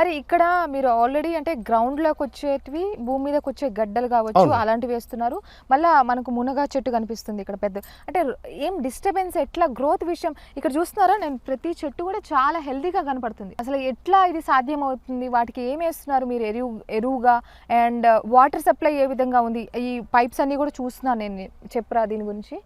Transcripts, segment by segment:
మరి ఇక్కడ మీరు ఆల్రెడీ అంటే గ్రౌండ్లోకి వచ్చేటివి భూమి మీదకి వచ్చే గడ్డలు కావచ్చు. అలాంటివి వేస్తున్నారు. మళ్ళా మనకు మునగా చెట్టు కనిపిస్తుంది ఇక్కడ పెద్ద అంటే ఏం డిస్టర్బెన్స్ ఎట్లా గ్రోత్ విషయం ఇక్కడ చూస్తున్నారా? నేను ప్రతి చెట్టు కూడా చాలా హెల్తీగా కనపడుతుంది. అసలు ఎట్లా ఇది సాధ్యం అవుతుంది వాటికి ఏం వేస్తున్నారు మీరు? ఎరువు ఎరువుగా అండ్ వాటర్ సప్లై ఏ విధంగా ఉంది? ఈ పైప్స్ అన్ని కూడా చూస్తున్నాను నేను చెప్పరా దీని గురించి?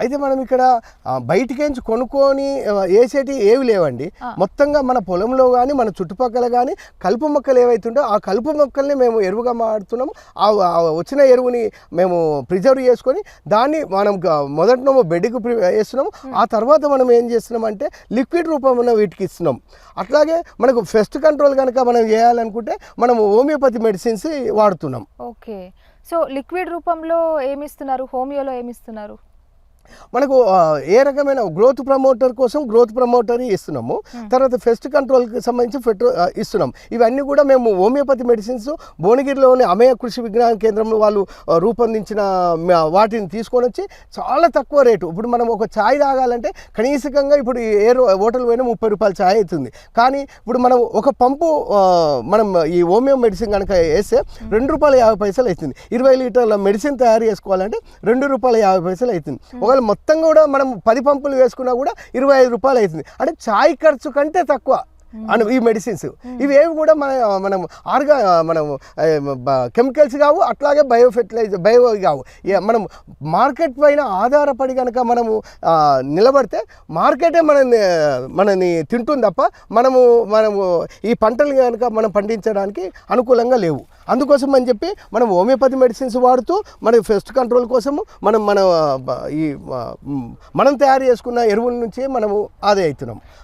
అయితే మనం ఇక్కడ బయటికేంచి కొనుక్కొని వేసేటి ఏవి లేవండి. మొత్తంగా మన పొలంలో కానీ మన చుట్టుపక్కల కానీ కలుపు మొక్కలు ఏవైతుందో ఆ కలుపు మొక్కల్ని మేము ఎరువుగా మాడుతున్నాము ఆ వచ్చిన ఎరువుని మేము ప్రిజర్వ్ చేసుకొని దాన్ని మనం మొదటనేమో బెడ్కి ప్రి- వేస్తున్నాము. ఆ తర్వాత మనం ఏం చేస్తున్నాం అంటే లిక్విడ్ రూపంలో వీటికి ఇస్తున్నాం. అట్లాగే మనకు ఫెస్ట్ కంట్రోల్ కనుక మనం చేయాలనుకుంటే మనం హోమియోపతి మెడిసిన్స్ వాడుతున్నాం. ఓకే. సో లిక్విడ్ రూపంలో ఏమిస్తున్నారు? హోమియోలో ఏమిస్తున్నారు? మనకు ఏ రకమైన గ్రోత్ ప్రమోటర్ కోసం గ్రోత్ ప్రమోటర్ ఇస్తున్నాము. తర్వాత ఫెస్ట్ కంట్రోల్కి సంబంధించి ఫెట్రో ఆ, ఇస్తున్నాం. ఇవన్నీ కూడా మేము హోమియోపతి మెడిసిన్స్ భువనగిరిలోని అమయ కృషి విజ్ఞాన కేంద్రంలో వాళ్ళు రూపొందించిన వాటిని తీసుకొని వచ్చి చాలా తక్కువ రేటు. ఇప్పుడు మనం ఒక ఛాయ్ తాగాలంటే కనీసంగా ఇప్పుడు ఏ రో- హోటల్ పోయినా ముప్పై రూపాయల ఛాయ్ అవుతుంది. కానీ ఇప్పుడు మనం ఒక పంపు మనం ఈ హోమియో మెడిసిన్ కనుక వేస్తే రెండు రూపాయల యాభై పైసలు అవుతుంది. ఇరవై లీటర్ల మెడిసిన్ తయారు చేసుకోవాలంటే రెండు రూపాయల యాభై పైసలు అవుతుంది. ఒకవేళ మొత్తం కూడా మనం పది పంపులు వేసుకున్నా కూడా ఇరవై ఐదు రూపాయలు అవుతుంది. అంటే ఛాయ్ ఖర్చు కంటే తక్కువ అను ఈ మెడిసిన్స్. ఇవి ఏవి కూడా మన మనం ఆర్గా మనం కెమికల్స్ కావు అట్లాగే బయో ఫెర్టిలైజర్ బయో కావు. మనం మార్కెట్ పైన ఆధారపడి కనుక మనము నిలబడితే మార్కెటే మనని మనని తింటుంది తప్ప మనము మనము ఈ పంటలు కనుక మనం పండించడానికి అనుకూలంగా లేవు. అందుకోసం అని చెప్పి మనం హోమియోపతి మెడిసిన్స్ వాడుతూ మన ఫెస్ట్ కంట్రోల్ కోసము మనం మన ఈ మనం తయారు చేసుకున్న ఎరువుల నుంచి మనము ఆదా అవుతున్నాం.